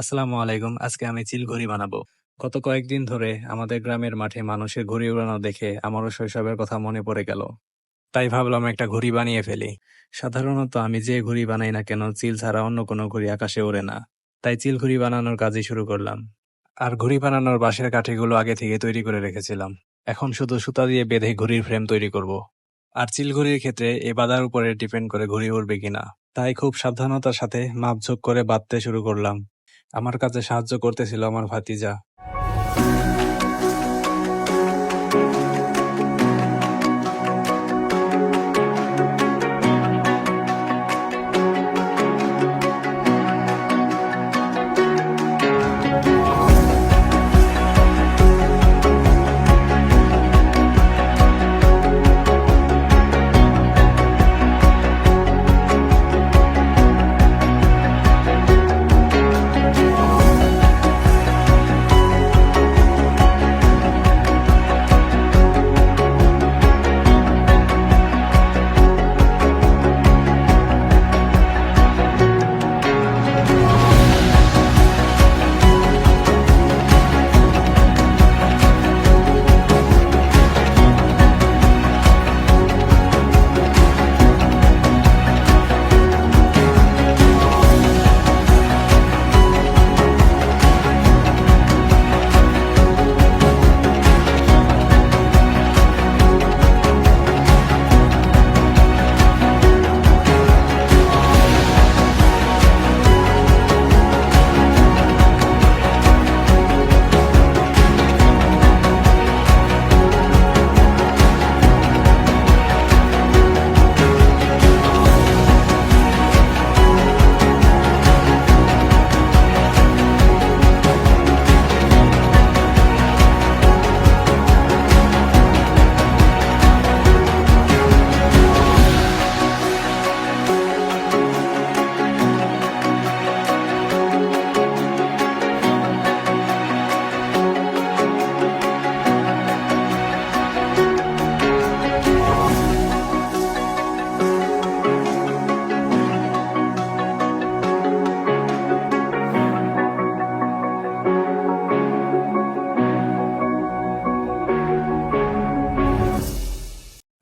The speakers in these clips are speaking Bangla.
আসসালামু আলাইকুম, আজকে আমি চিল ঘড়ি বানাবো। গত কয়েকদিন ধরে আমাদের গ্রামের মাঠে মানুষের ঘড়ি উড়ানো দেখে আমারও শৈশবের কথা মনে পড়ে গেল। তাই ভাবলাম একটা ঘড়ি বানিয়ে ফেলি। সাধারণত আমি যে ঘড়ি বানাই না কেন চিল ছাড়া অন্য কোনো ঘড়ি আকাশে ওড়ে না। তাই চিল ঘড়ি বানানোর কাজই শুরু করলাম। আর ঘড়ি বানানোর বাঁশের কাঠিগুলো আগে থেকে তৈরি করে রেখেছিলাম। এখন শুধু সুতা দিয়ে বেঁধে ঘড়ির ফ্রেম তৈরি করব। আর চিল ঘড়ির ক্ষেত্রে এ বাঁধার উপরে ডিপেন্ড করে ঘড়ি উড়বে কিনা। তাই খুব সাবধানতার সাথে মাপঝোক করে বাঁধতে শুরু করলাম। আমার কাছে সাহায্য করতেছিল আমার ভাতিজা।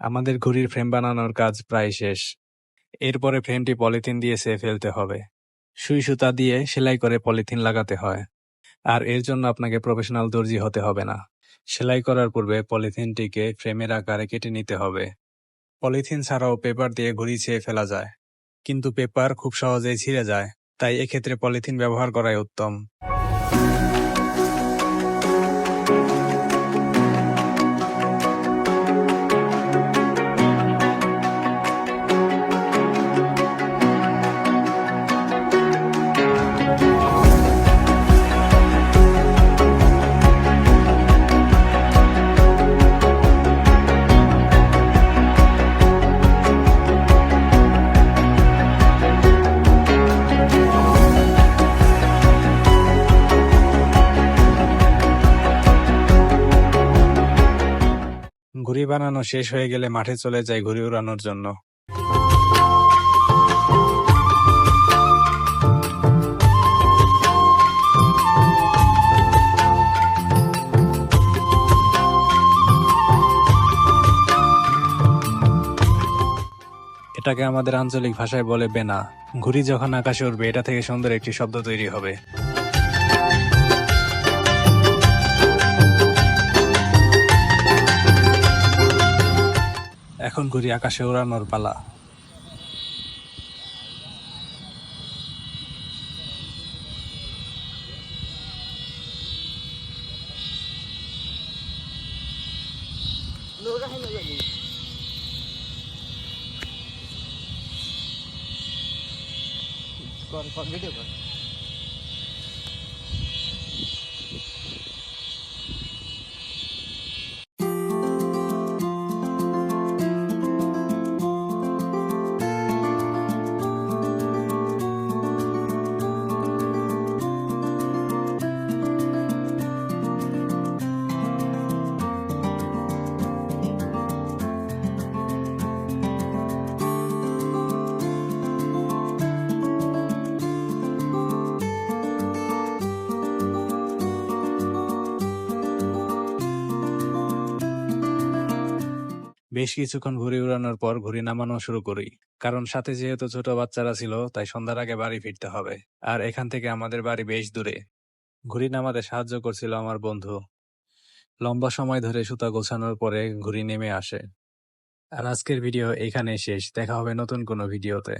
আমাদের ঘড়ির ফ্রেম বানানোর কাজ প্রায় শেষ। এরপরে ফ্রেমটি পলিথিন দিয়ে সে ফেলতে হবে। সুই সুতা দিয়ে সেলাই করে পলিথিন লাগাতে হয়। আর এর জন্য আপনাকে প্রফেশনাল দর্জি হতে হবে না। সেলাই করার পূর্বে পলিথিনটিকে ফ্রেমের আকারে কেটে নিতে হবে। পলিথিন ছাড়াও পেপার দিয়ে ঘড়ি ছেয়ে ফেলা যায়। কিন্তু পেপার খুব সহজেই ছিঁড়ে যায়, তাই এক্ষেত্রে পলিথিন ব্যবহার করাই উত্তম। ঘুড়ি বানানো শেষ হয়ে গেলে মাঠে চলে যায় ঘুড়ি উড়ানোর জন্য। এটাকে আমাদের আঞ্চলিক ভাষায় বলে বেনা। ঘুড়ি যখন আকাশে উঠবে এটা থেকে সুন্দর একটি শব্দ তৈরি হবে। এখন ঘুড়ি আকাশে উড়ানোর পালা। কর কর ভিডিও কর। বেশ কিছুক্ষণ ঘুড়ি উড়ানোর পর ঘুড়ি নামানো শুরু করি। কারণ সাথে যেহেতু ছোট বাচ্চারা ছিল, তাই সন্ধ্যার আগে বাড়ি ফিরতে হবে। আর এখান থেকে আমাদের বাড়ি বেশ দূরে। ঘুড়ি নামাতে সাহায্য করছিল আমার বন্ধু। লম্বা সময় ধরে সুতা গোছানোর পরে ঘুড়ি নেমে আসে। আর আজকের ভিডিও এখানে শেষ। দেখা হবে নতুন কোনো ভিডিওতে।